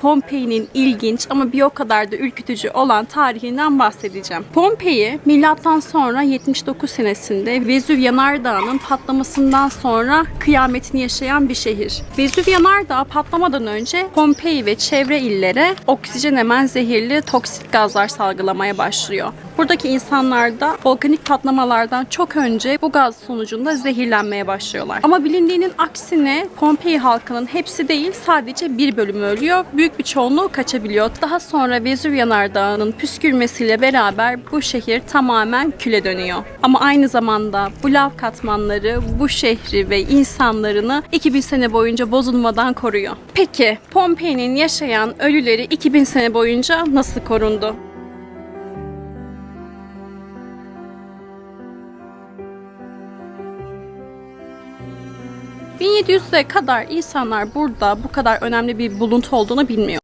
Pompei'nin ilginç ama bir o kadar da ürkütücü olan tarihinden bahsedeceğim. Pompei milattan sonra 79 senesinde Vezüv Yanardağı'nın patlamasından sonra kıyametini yaşayan bir şehir. Vezüv Yanardağı patlamadan önce Pompei ve çevre illere oksijen emen zehirli toksik gazlar salgılamaya başlıyor. Buradaki insanlar da volkanik patlamalardan çok önce bu gaz sonucunda zehirlenmeye başlıyorlar. Ama bilindiğinin aksine Pompei halkının hepsi değil sadece bir bölümü ölüyor. Büyük bir çoğunluğu kaçabiliyor. Daha sonra Vezüv Yanardağı'nın püskürmesiyle beraber bu şehir tamamen küle dönüyor. Ama aynı zamanda bu lav katmanları bu şehri ve insanlarını 2000 sene boyunca bozulmadan koruyor. Peki Pompei'nin yaşayan ölüleri 2000 sene boyunca nasıl korundu? 1700'e kadar insanlar burada bu kadar önemli bir buluntu olduğunu bilmiyor.